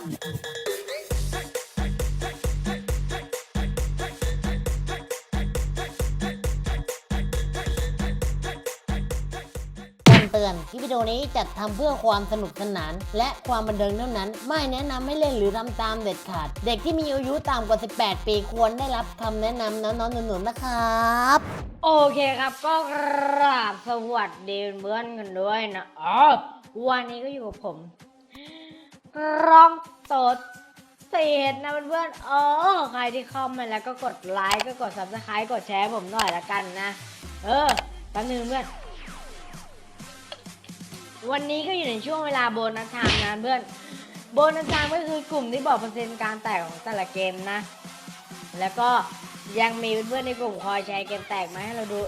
คำเตือนคลิปวิดีโอนี้จัดทำเพื่อความสนุกสนาน และความบันเทิงเท่านั้น ไม่แนะนำให้เล่นหรือทำตามเด็ดขาด เด็กที่มีอายุต่ำกว่า 18 ปีควรได้รับคำแนะนำน้องๆหนูๆนะครับ โอเคครับก็กราบสวัสดีเพื่อนกันด้วยนะอ๋อวันนี้ก็อยู่กับผม กร้องสดเศษนะเพื่อนๆเออใครที่เข้ามาแล้วก็กดไลค์ก็กด subscribe กดแชร์ผมหน่อยละกันนะ เออแป๊บนึงเพื่อน วันนี้ก็อยู่ในช่วงเวลาโบนัสไทม์นะเพื่อน โบนัสไทม์ก็คือกลุ่มที่บอกเปอร์เซ็นต์การแตกของแต่ละเกมนะ แล้วก็ยังมีเพื่อนๆในกลุ่มคอยแชร์เกมแตกมาให้เราดู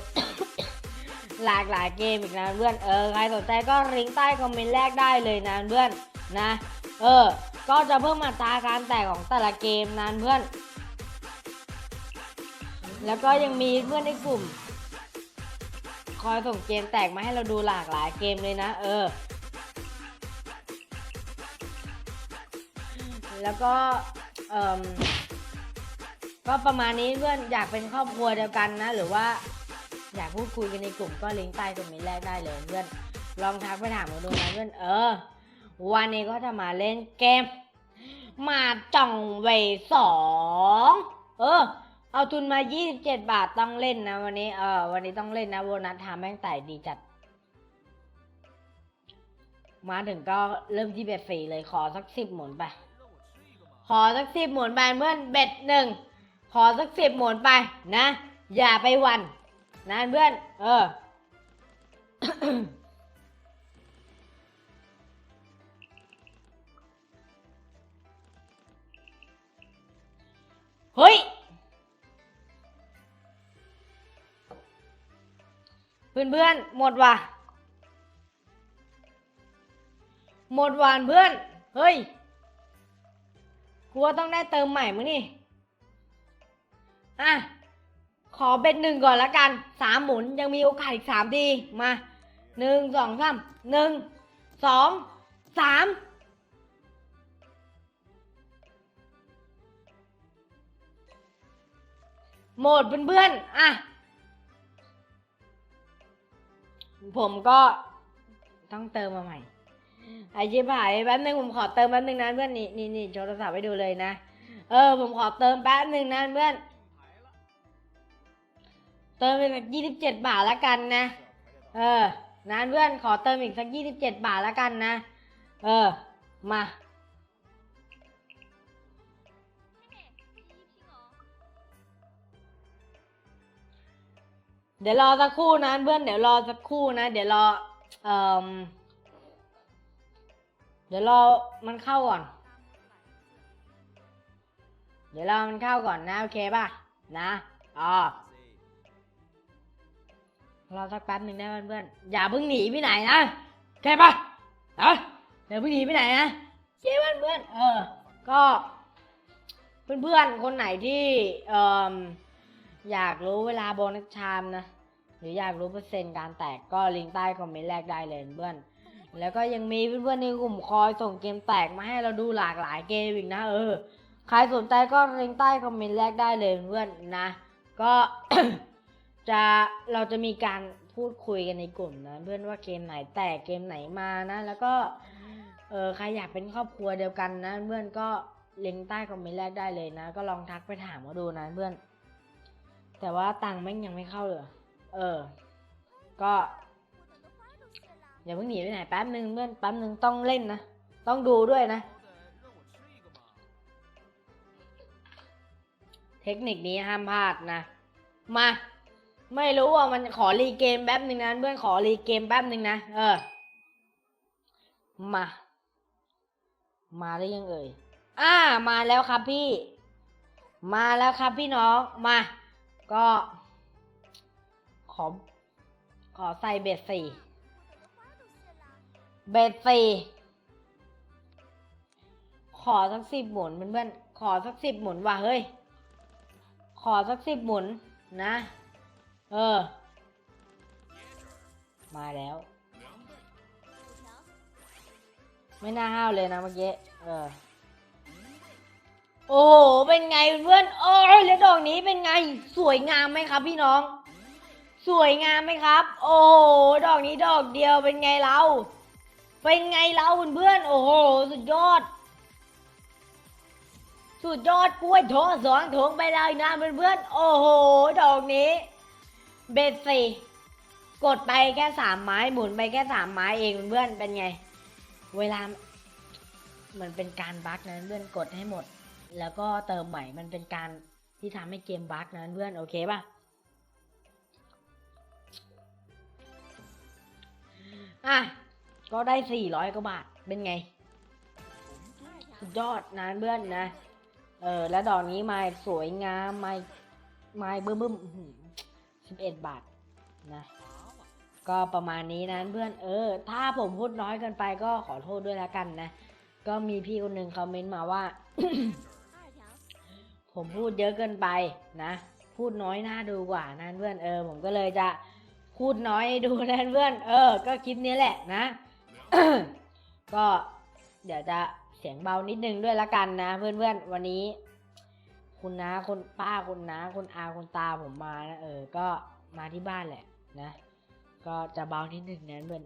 หลากหลายเกมอีกนะเพื่อน เออใครสนใจก็ลิงก์ใต้คอมเมนต์แรกได้เลยนะเพื่อนนะ เออ ก็จะเพิ่มมาตราการแตกของแต่ละเกมนะเพื่อน แล้วก็ยังมีเพื่อนในกลุ่ม คอยส่งเกมแตกมาให้เราดูหลากหลายเกมเลยนะ เออ แล้วก็ เอ่มก็ประมาณนี้เพื่อนอยากเป็นครอบครัวเดียวกันนะ หรือว่าอยากพูดคุยกันในกลุ่มก็ลิงก์ใต้คอมเมนต์แรกได้เลยเพื่อน ลองทักไปถามมาดูนะเพื่อน เออ วันนี้ก็จะมาเล่นเกม มาจ่องเวสองเออ เอาทุนมา 27 บาทต้องเล่นนะวันนี้ เออ วันนี้ต้องเล่นนะโบนัสทำแม่งไต่ดีจัด มาถึงก็เริ่มที่เบ็ดสี่เลยขอสักสิบหมุนไป ขอสักสิบหมุนไปเพื่อนเบ็ดหนึ่งขอสักสิบหมุนไปนะ อย่าไปหวันนะเพื่อน เออ เฮ้ย เพื่อนเพื่อนหมดว่ะ หมดหวานเพื่อน เฮ้ยกลัวต้องได้เติมใหม่มั้งนี่ อะ ขอเป็นหนึ่งก่อนละกัน สามหมุนยังมีโอกาสอีกสามทีมาหนึ่งสองสามหนึ่งสองสาม หมดเพื่อนๆ อะ ผมก็ต้องเติมมาใหม่ไอชิบหายแป๊บนึงผมขอเติมแป๊บนึงนะเพื่อนนี่นี่นี่โทรศัพท์ให้ดูเลยนะ เออ ผมขอเติมแป๊บนึงนะเพื่อน เติมไปสักยี่สิบเจ็ดบาทละกันนะ เออนะเพื่อนขอเติมอีกสักยี่สิบเจ็ดบาทละกันนะ เออ มา เดี๋ยวรอสักครู่นะเพื่อนเดี๋ยวรอสักครู่นะ เดี๋ยวรอเอ่อเดี๋ยวรอมันเข้าก่อน เดี๋ยวรอมันเข้าก่อนนะโอเคป่ะนะอ๋อรอสักแป๊บหนึ่งนะเพื่อนๆอย่าเพิ่งหนีไปไหนนะโอเคป่ะนะอย่าเพิ่งหนีไปไหนนะเจ้เพื่อนๆเออ ก็ เพื่อนๆคนไหนที่เอ่อ อยากรู้เวลาโบนัสชามนะ หรืออยากรู้เปอร์เซ็นต์การแตกก็ลิงก์ใต้คอมเมนต์แรกได้เลยเพื่อน แล้วก็ยังมีเพื่อนๆในกลุ่มคอยส่งเกมแตกมาให้เราดูหลากหลายเกมอีกนะเออ ใครสนใจก็ลิงก์ใต้คอมเมนต์แรกได้เลยเพื่อนนะ ก็จะเราจะมีการพูดคุยกันในกลุ่มนะเพื่อนว่าเกมไหนแตกเกมไหนมานะ แล้วก็เออใครอยากเป็นครอบครัวเดียวกันนะ เพื่อนก็ลิงก์ใต้คอมเมนต์แรกได้เลยนะ ก็ลองทักไปถามมาดูนะเพื่อน แต่ว่าตังค์แม่งยังไม่เข้าเลย เออ ก็อย่าเพิ่งหนีไปไหนแป๊บนึงเพื่อนแป๊บนึงต้องเล่นนะ ต้องดูด้วยนะ เทคนิคนี้ห้ามพลาดนะ มา ไม่รู้ว่ามันขอรีเกมแป๊บหนึ่งนะเพื่อนขอรีเกมแป๊บหนึ่งนะ เออ มา มาได้ยังเอ่ย อ่า มาแล้วครับพี่ มาแล้วครับพี่น้อง มา ก็ ขอ ขอใส่เบ็ดสี่เบ็ดสี่ขอสักสิบหมุนเพื่อนๆขอสักสิบหมุนว่ะเฮ้ย ขอสักสิบหมุนนะ เออ มาแล้ว ไม่น่าห้าวเลยนะเมื่อกี้ เออ โอ้โห เป็นไงเพื่อนโอ้ยแล้วดอกนี้เป็นไงสวยงามไหมครับ พี่น้อง สวยงามไหมครับ โอ้โห ดอกนี้ดอกเดียวเป็นไงเราเป็นไงเราเพื่อนโอ้โห สุดยอด สุดยอดกล้วยโถสองถงไปเลยนะเพื่อนๆโอ้โห ดอกนี้ เบ็ดสี่กดไปแค่สามไม้หมุนไปแค่สามไม้เองเพื่อนเป็นไง เวลา มันเป็นการบั๊กนะเพื่อนกดให้หมด แล้วก็เติมใหม่มันเป็นการที่ทำให้เกมบั๊กนะเพื่อนโอเคป่ะอะก็ได้สี่ร้อยกว่าบาท เป็นไง สุดยอดนะเพื่อนนะ เออ แล้วดอกนี้ไม้สวยงามไม้ไม้บึ้มบึ้มสิบเอ็ดบาทนะ ก็ประมาณนี้นะเพื่อน เออ ถ้าผมพูดน้อยเกินไปก็ขอโทษด้วยแล้วกันนะ ก็มีพี่คนหนึ่งคอมเมนต์มาว่า ผมพูดเยอะเกินไปนะ พูดน้อยน่าดูกว่านะเพื่อนเออ ผมก็เลยจะพูดน้อยให้ดูนะเพื่อนเออ ก็คลิปนี้แหละนะ ก็เดี๋ยวจะเสียงเบานิดนึงด้วยละกันนะ เพื่อนๆวันนี้ คุณน้าคุณป้าคุณน้าคุณอาคุณตาผมมานะเออ ก็มาที่บ้านแหละนะ ก็จะเบานิดนึงนะเพื่อน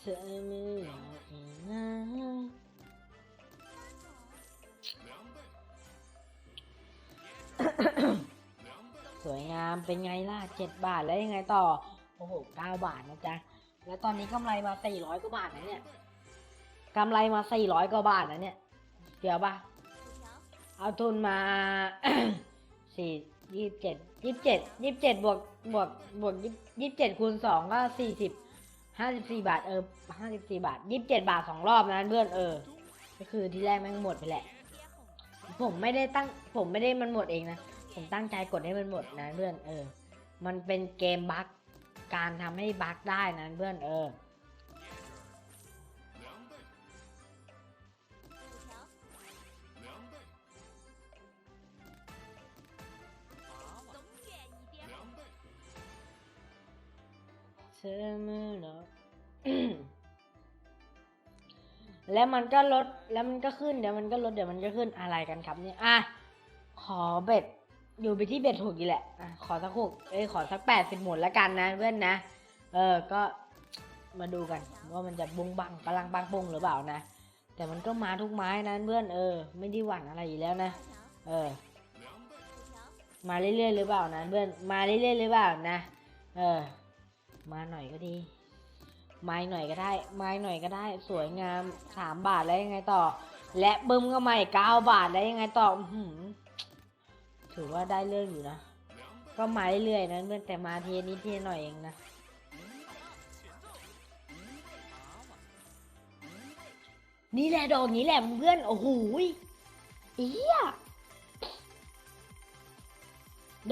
เธอไม่อยากอี นะ สวยงามเป็นไงล่ะเจ็ดบาทแล้วยังไงต่อ โอ้โหเก้าบาทนะจ๊ะ แล้วตอนนี้กำไรมาสี่ร้อยกว่าบาทนะเนี่ยกำไรมาสี่ร้อยกว่าบาทนะเนี่ย เดี๋ยวปะเอาทุนมาสี่ยี่สิบเจ็ดยี่สิบเจ็ดยี่สิบเจ็ดบวกบวกบวกยี่สิบเจ็ดคูณสองก็สี่สิบ ห้าสิบสี่บาทเออห้าสิบสี่บาทยี่สิบเจ็ดบาทสองรอบนะเพื่อนเออ ก็คือที่แรกแม่งหมดไปแหละ ผมไม่ได้ตั้งผมไม่ได้มันหมดเองนะ ผมตั้งใจกดให้มันหมดนะเพื่อนเออ มันเป็นเกมบั๊กการทำให้บั๊กได้นะเพื่อนเออ เธอมือเหรอแล้วมันก็ลดแล้วมันก็ขึ้นเดี๋ยวมันก็ลดเดี๋ยวมันก็ขึ้นอะไรกันครับเนี่ยอะขอเบ็ดอยู่ไปที่เบ็ดถูกอีแหละอะขอสักหกเอ้ยขอสักแปดสิบหมุนล้วกันนะเพื่อนนะ เออก็มาดูกันว่ามันจะบงบังกำลังบังปงหรือเปล่านะแต่มันก็มาทุกไม้นะเพื่อนเออ ไม่ได้หวั่นอะไรอยู่แล้วนะเออ มาเรื่อยๆหรือเปล่านะเพื่อนมาเรื่อยๆหรือเปล่านะเออ มาหน่อยก็ดี ไม้หน่อยก็ได้ ไม้หน่อยก็ได้ สวยงามสามบาทแล้วยังไงต่อ และบึ้มก็ใหม่เก้าบาทแล้วยังไงต่อหือถือว่าได้เรื่องอยู่นะ ก็มาเรื่อยๆนะเพื่อนแต่มาเทีนิดทีหน่อยเองนะนี่แหละดอกนี้แหละเพื่อน โอ้โหเอีย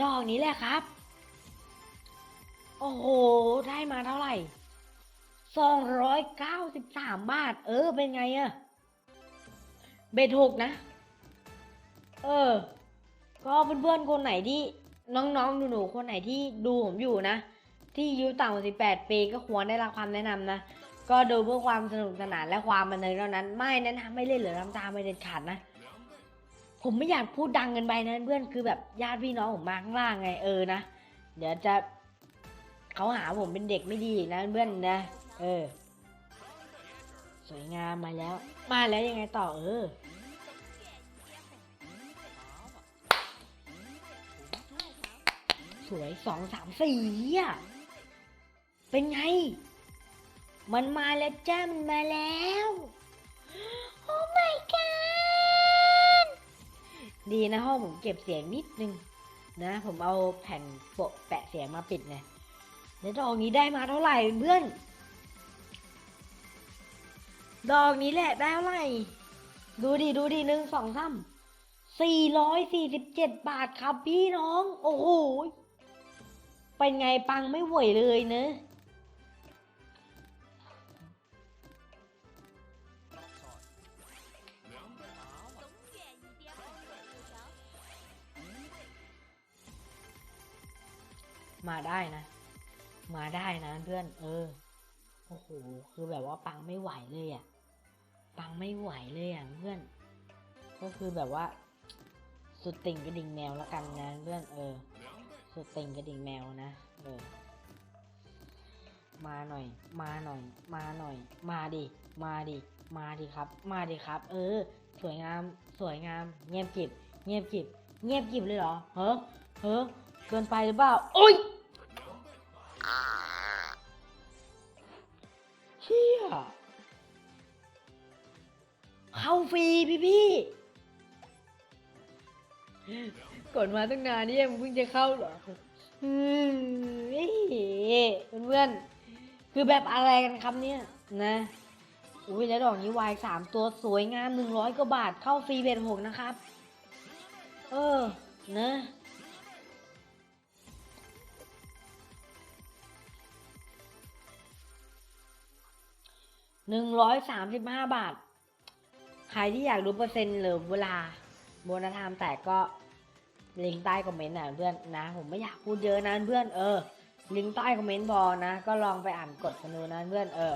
ดอกนี้แหละครับ โอ้โห ได้มาเท่าไหร่สองร้อยเก้าสิบสามบาท เออ เป็นไงอะเบ็ดหกนะ เออ ก็เพื่อนๆคนไหนที่น้องๆหนูๆคนไหนที่ดูผมอยู่นะ ที่อายุต่ำกว่าสิบแปดปีก็ควรได้รับความแนะนำนะ ก็ดูเพื่อความสนุกสนานและความบันเทิงเท่านั้น ไม่แนะนำไม่เล่นหรือทำตามไม่เด็ดขาดนะ ผมไม่อยากพูดดังเกินไปนะเพื่อนคือแบบญาติพี่น้องผมมาข้างล่างไงเออนะ เดี๋ยวจะ เขาหาผมเป็นเด็กไม่ดีนะเพื่อนนะ เออ สวยงามมาแล้ว มาแล้วยังไงต่อเออสวยสองสามสี่อะเป็นไง มันมาแล้วจ้า มันมาแล้ว โอ้ my god ดีนะห้องผมเก็บเสียงนิดนึง นะ ผมเอาแผ่นโปะแปะเสียงมาปิดไง แล้วดอกนี้ได้มาเท่าไหร่เพื่อน ดอกนี้แหละได้เท่าไหร่ ดูดิดูดิหนึ่งสองสามสี่ร้อยสี่สิบเจ็ดบาทครับพี่น้อง โอ้โห เป็นไงปังไม่ไหวเลยเนอะมาได้นะ มาได้นะเพื่อน เออ โอ้โห คือแบบว่าปังไม่ไหวเลยอะ ปังไม่ไหวเลยอะเพื่อน ก็คือแบบว่า สุดติ่งกระดิ่งแมวแล้วกันนะเพื่อน เออ สุดติ่งกระดิ่งแมวนะ เออ มาหน่อย มาหน่อย มาหน่อย มาดิ มาดิ มาดิครับ มาดิครับ เออ สวยงาม สวยงาม เงียบกิบ เงียบกิบ เงียบกิบเลยเหรอ เฮ้อ เฮ้อ เกินไปหรือเปล่าโอ๊ย เชี่ยเข้าฟรีพี่พี่ๆกดมาตั้งนานนี่ยังเพิ่งจะเข้าเหรออืมเฮ้ยเพื่อนๆคือแบบอะไรกันครับเนี่ย นะอุ้ยแล้วดอกนี้วายสามตัวสวยงามหนึ่งร้อยกว่าบาทเข้าฟรีเบ็ดหกนะครับ เออ นะ หนึ่งร้อยสามสิบห้าบาท ใครที่อยากรู้เปอร์เซ็นต์หรือเวลาโบนัสไทม์แตกก็ลิงก์ใต้คอมเมนต์นะเพื่อนนะ ผมไม่อยากพูดเยอะนะเพื่อนเออลิงก์ใต้คอมเมนต์พอนะ ก็ลองไปอ่านกดกันดูนะเพื่อนเออ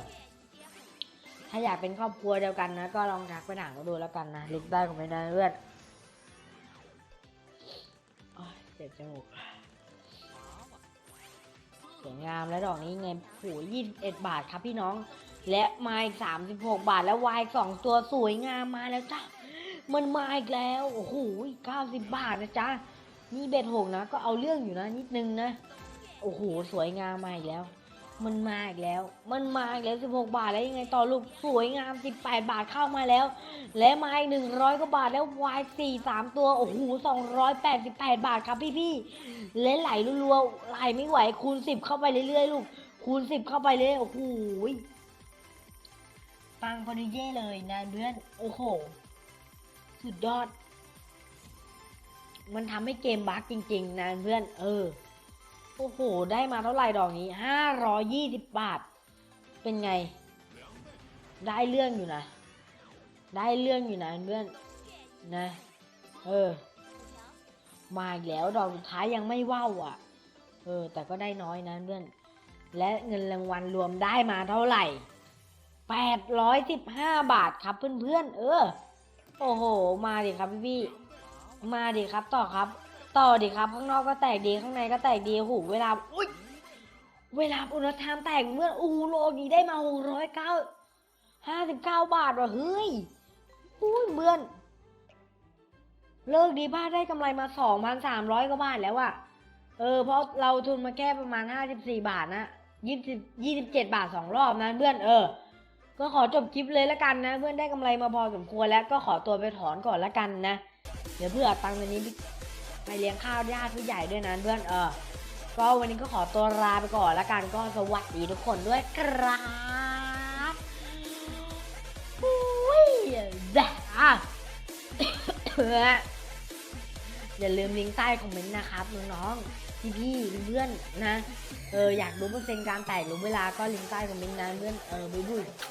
ถ้าอยากเป็นครอบครัวเดียวกันนะ ก็ลองทักไปถามเขาดูแล้วกันนะลิงก์ใต้คอมเมนต์นะเพื่อนเจ็บจมูกสวยงามแล้วดอกนี้ไงโหยี่สิบเอ็ดบาทครับพี่น้อง และมาอีกสามสิบหกบาทแล้ววายสองตัวสวยงามมาแล้วจ้ะมันมาอีกแล้วโอ้โหเก้าสิบบาทนะจ๊ะนี่เบ็ดหกนะก็เอาเรื่องอยู่นะนิดนึงนะโอ้โหสวยงามมาอีกแล้ว มันมาอีกแล้ว มันมาอีกแล้วสิบหกบาทแล้วยังไงต่อลูกสวยงามสิบแปดบาทเข้ามาแล้ว และมาอีกหนึ่งร้อยกว่าบาทแล้ววายสี่สามตัวโอ้โหสองร้อยแปดสิบแปดบาทครับพี่พี่ๆและไหลรัวๆไหลไม่ไหวคูณสิบเข้าไปเรื่อยๆลูกคูณสิบเข้าไปเลยโอ้โห ปังพอดีเย่เลยนะเพื่อนโอ้โห สุดยอด มันทำให้เกมบั๊กจริง ๆ นะเพื่อน เออ โอ้โห ได้มาเท่าไหร่ดอกนี้ห้าร้อยี่สิบบาท เป็นไง ได้เรื่องอยู่นะ ได้เรื่องอยู่นะเพื่อน นะ เออ มาอีกแล้วดอกสุดท้ายยังไม่ว่าวอะ เออ แต่ก็ได้น้อยนะเพื่อน และเงินรางวัลรวมได้มาเท่าไหร่ แปดร้อยสิบห้าบาทครับเพื่อนๆ เออ โอ้โห มาดิครับพี่ๆมาดิครับต่อครับ ต่อดิครับ ข้างนอกก็แตกดีข้างในก็แตกดีโอ้โหเวลาอุ้ยเวลาอุณหภูมิแตกเมื่ออูโลนี้ได้มาหกร้อยเก้าห้าสิบเก้าบาทว่ะเฮ้ยอุ้ยเบื่อนเลิกดีบ้าได้กำไรมาสองพันสามร้อยกว่าบาทแล้วอะเออ เพราะเราทุนมาแค่ประมาณห้าสิบสี่บาทนะยี่สิบยี่สิบเจ็ดบาทสองรอบนะเพื่อนเออ ก็ขอจบคลิปเลยละกันนะ เพื่อนได้กำไรมาพอสมควรแล้วก็ขอตัวไปถอนก่อนละกันนะ เดี๋ยวเพื่อตังค์ตัวนี้ไปเลี้ยงข้าวญาติผู้ใหญ่ด้วยนะเพื่อนเออก็วันนี้ก็ขอตัวลาไปก่อนละกันก็สวัสดีทุกคนด้วยครับอุ้ยจ้าอย่าลืมลิงก์ใต้คอมเมนต์นะครับน้องๆพี่ๆเพื่อนๆนะ เอออยากรู้เปอร์เซ็นต์การแตกหรือเวลาก็ลิงก์ใต้คอมเมนต์นะเพื่อนเออบุยบุย